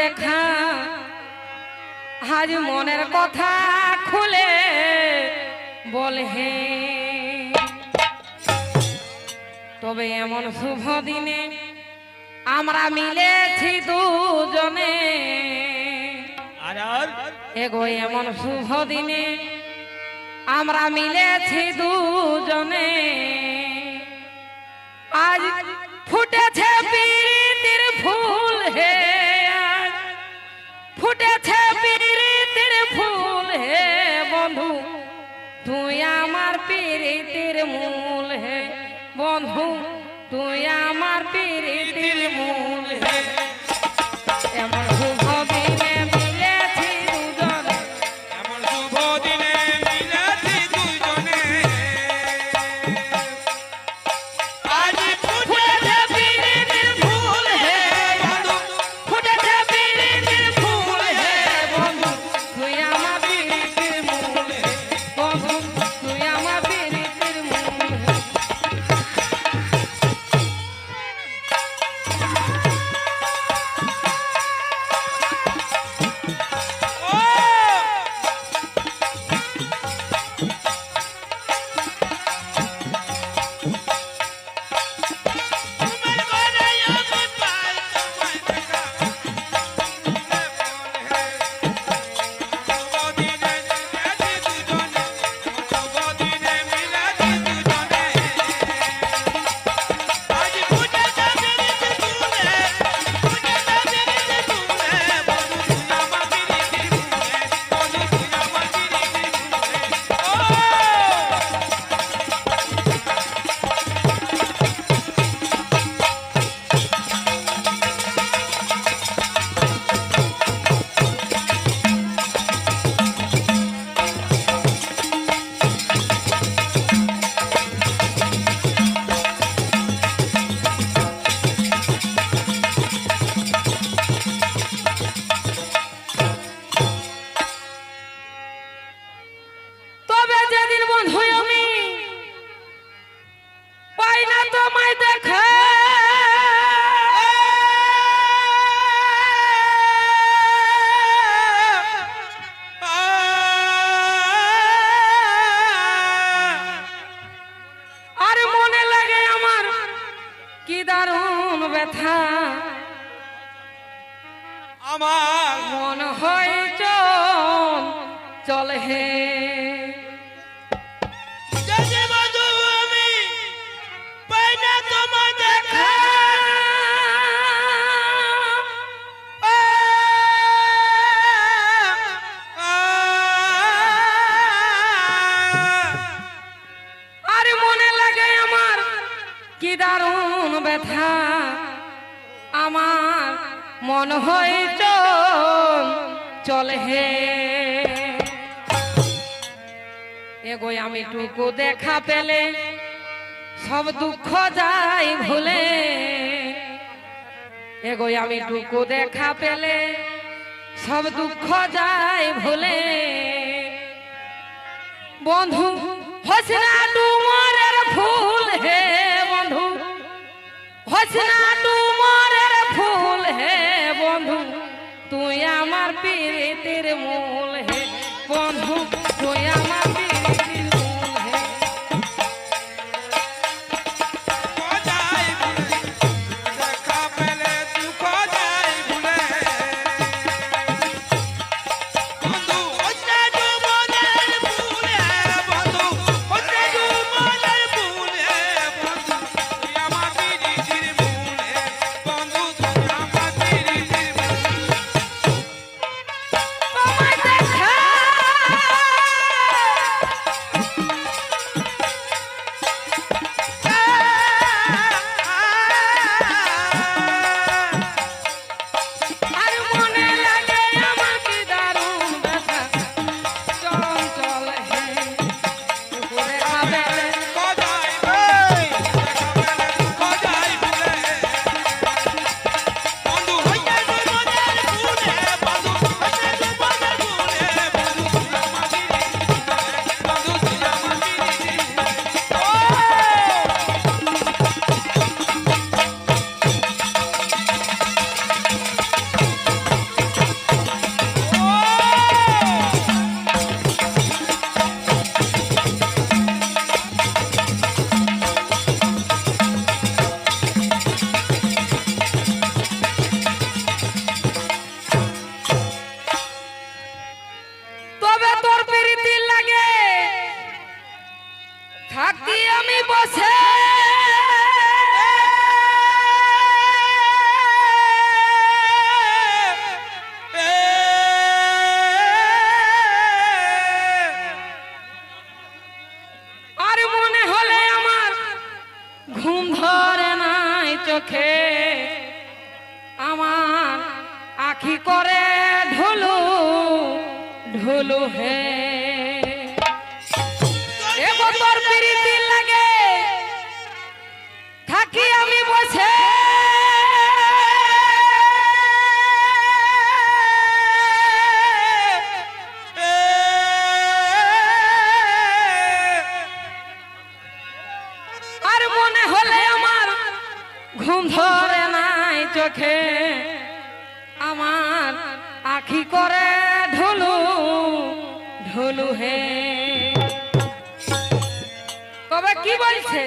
দেখা। আজ মনের কথা খুলে বলে হে। তবে এমন শুভ দিনে আমরা মিলেছি দুজনে। এগো এমন শুভ দিনে আমরা মিলেছি দুজনে। আজ ফুটেছে পিড়ি মূল হে। বন্ধু তুই আমার পীড়িতির মূল হে। দারুণ ব্যথা? আমার মন হয়ে চলে হে। এগোই আমি টুকু দেখা পেলে, সব দুঃখ যাই ভুলে। এগো আমি টুকু দেখা পেলে, সব দুঃখ যাই ভুলে। বন্ধু, হোসনা ডুমরের ফুল হে। হোসনা তোমার ফুল হে বন্ধু তুই আমার পীরিতের মন। ঢোলু হে। তোর প্রীতি লাগে, থাকি আমি বসে। আর মনে হলে আমার ঘুম ধরে নাই চোখে। বলছে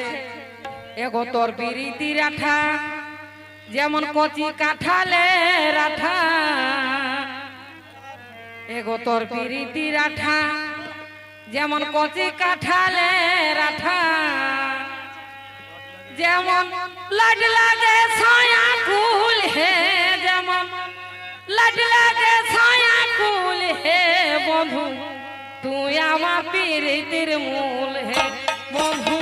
এগো তোর বিরিতি রাঠা, যেমন কচি কাঠালে রাঠা। এগো তোর বিরিতি রাঠা, যেমন কচি কাঠালে রাঠা। যেমন লাড লাগে ছায়া কুল হে, যেমন লাড লাগে ছায়া কুল হে, বন্ধু। তুই আমার পীড়িতির মূল হে, বন্ধু।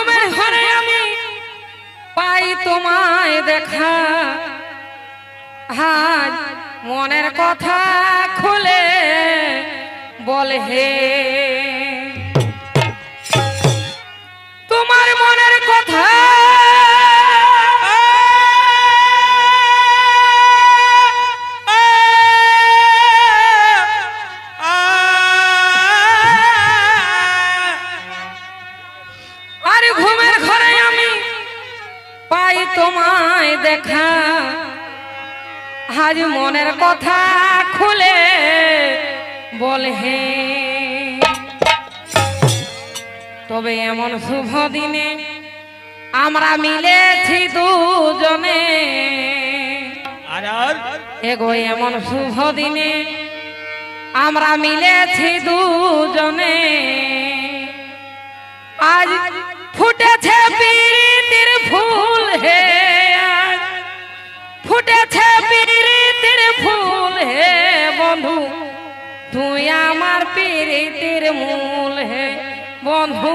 ঘুমের ঘরে আমি পাই তোমায় দেখা। হাজ মনের কথা খুলে বলে হে। তোমার মনের কথা তোমায় দেখা। আজ মনের কথা খুলে বলে হে। তবে এমন শুভ দিনে আমরা মিলেছি দুজনে। এগো এমন শুভ দিনে আমরা মিলেছি দুজনে। আজ ফুটেছে পীড়িতির ফুল হে। ফুটেছে পিরিতির ফুল হে বন্ধু। তুই আমার পিরিতির মূল হে বন্ধু।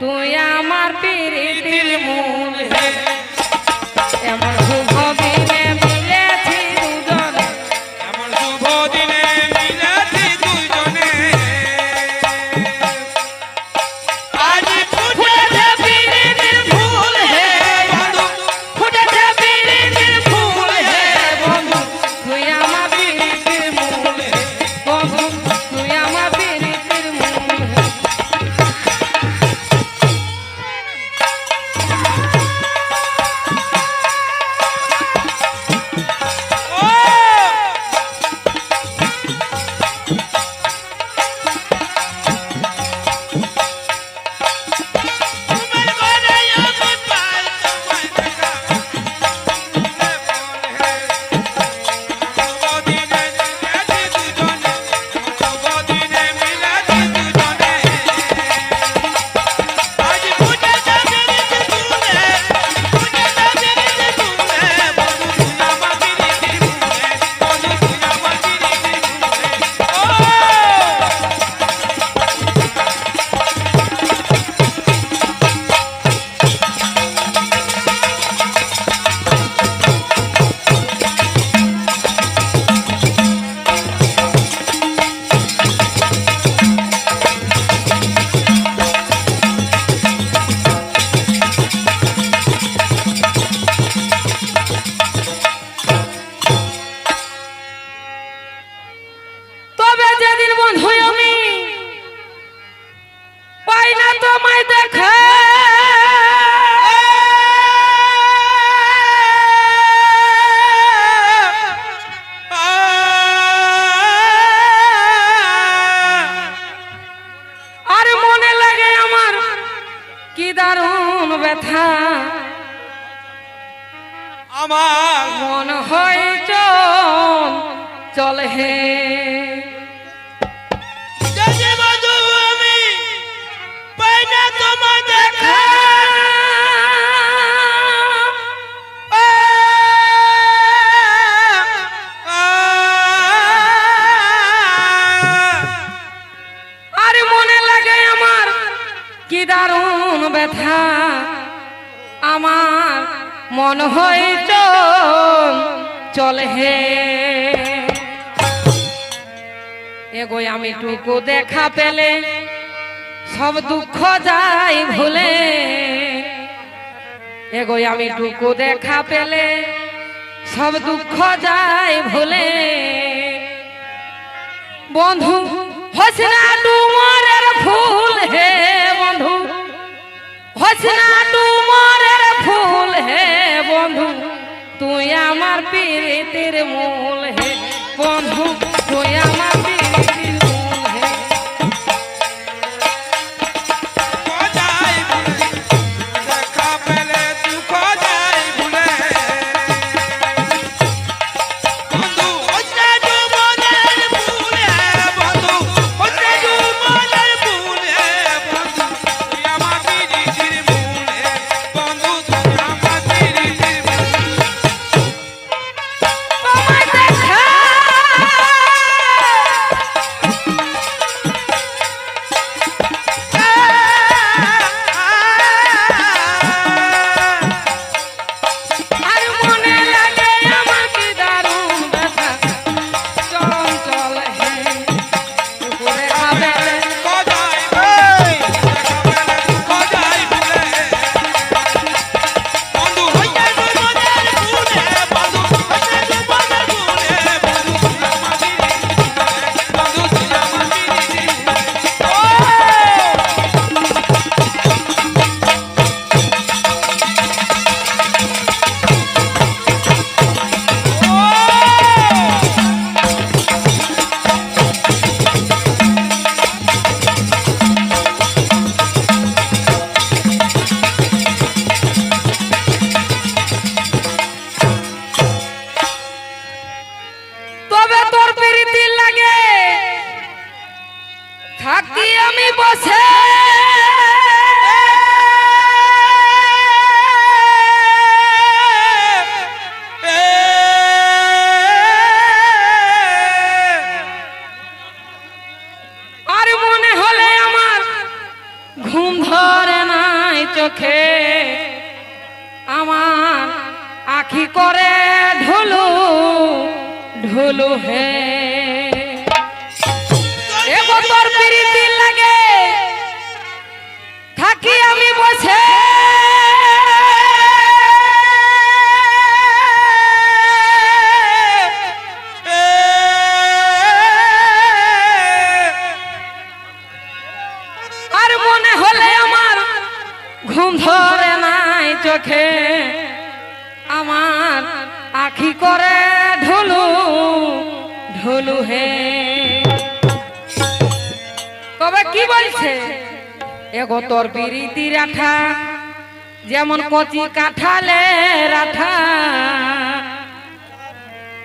তুই আমার পিরিতির মূল হে। আমার মন হয় চল চল হে। মনে দারুণ ব্যথা আমার মন হয় চল হে। এগোয় আমি টুকু দেখা পেলে, সব দুঃখ যাই ভুলে। এগোয় আমি টুকু দেখা পেলে, সব দুঃখ যাই ভুলে। বন্ধু হসনা ডুমরের ফুল হে বন্ধু। হসনা ডুমরের ফুল হে বন্ধু। তুই আমার পীড়িতের মূল হে। বন্ধু আমি বসে। আর মনে হলে আমার ঘুম ধরে নাই চোখে। আমার আখি করে ঢুলু ঢুলু হে চোখে আমার আখি করে ঢুলু ঢুলু হে। তবে কি বলছে? এগো তোর বিরিতি রাঠা, যেমন কচি কাঠালে রাঠা।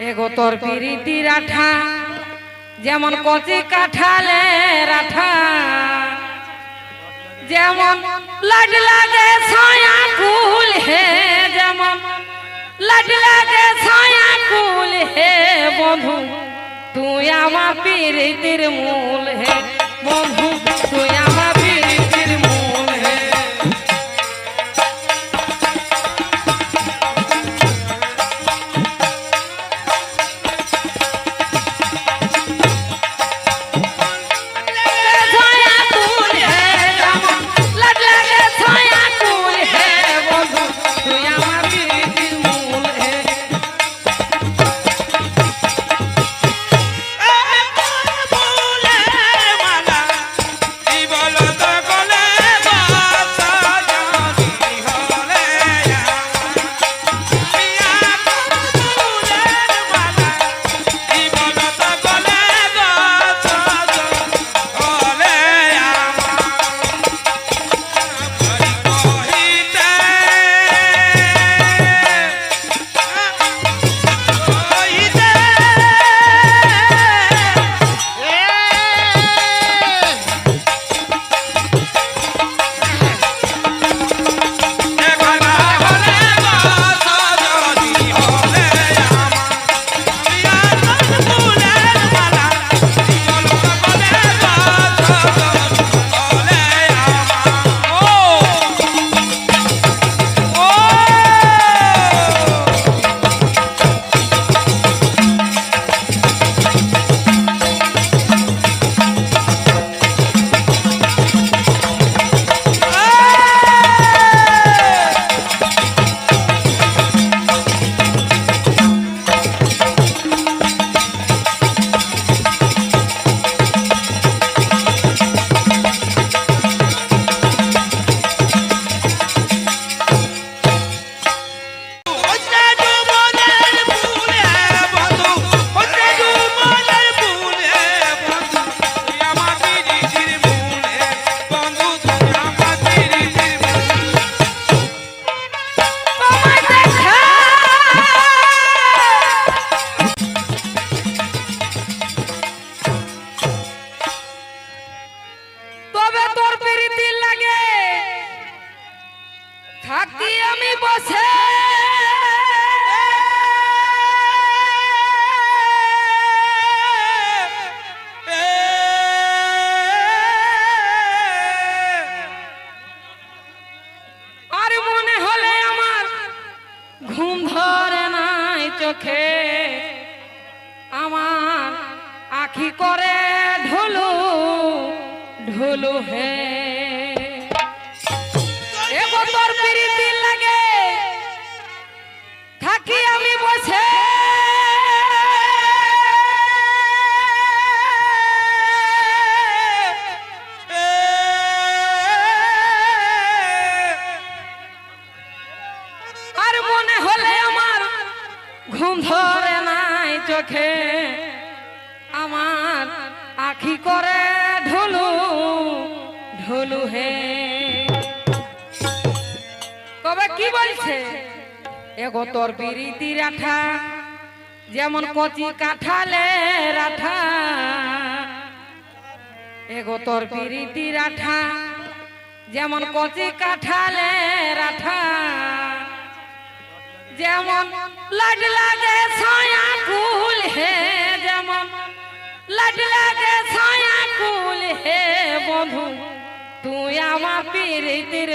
এগো তোর পিরিতি রাঠা, যেমন কচি কাঠালে রাঠা। যেমন লাগে ছায়া লাড ছায়া কুল হে বন্ধু তুই আমার পীড়িতির মূল হে বন্ধু তুই আমার চোখে আমার আখি করে ঢোলু ঢোলু হে ঘুম ধরে নাই চোখে। আমার আখি করে ঢুলু ঢুলু হে। তবে কি বলছে? এগো তোর পিরিতি রাঠা, যেমন কচি কাঠালে রাঠা। এগো তোর পিরিতি রাঠা, যেমন কচি কাঠালে রাঠা। যেমন লাড লাগে ছায়া ফুল হে, যেমন লাড লাগে ছায়া ফুল হে বন্ধু, তুই আমার পীড়িতির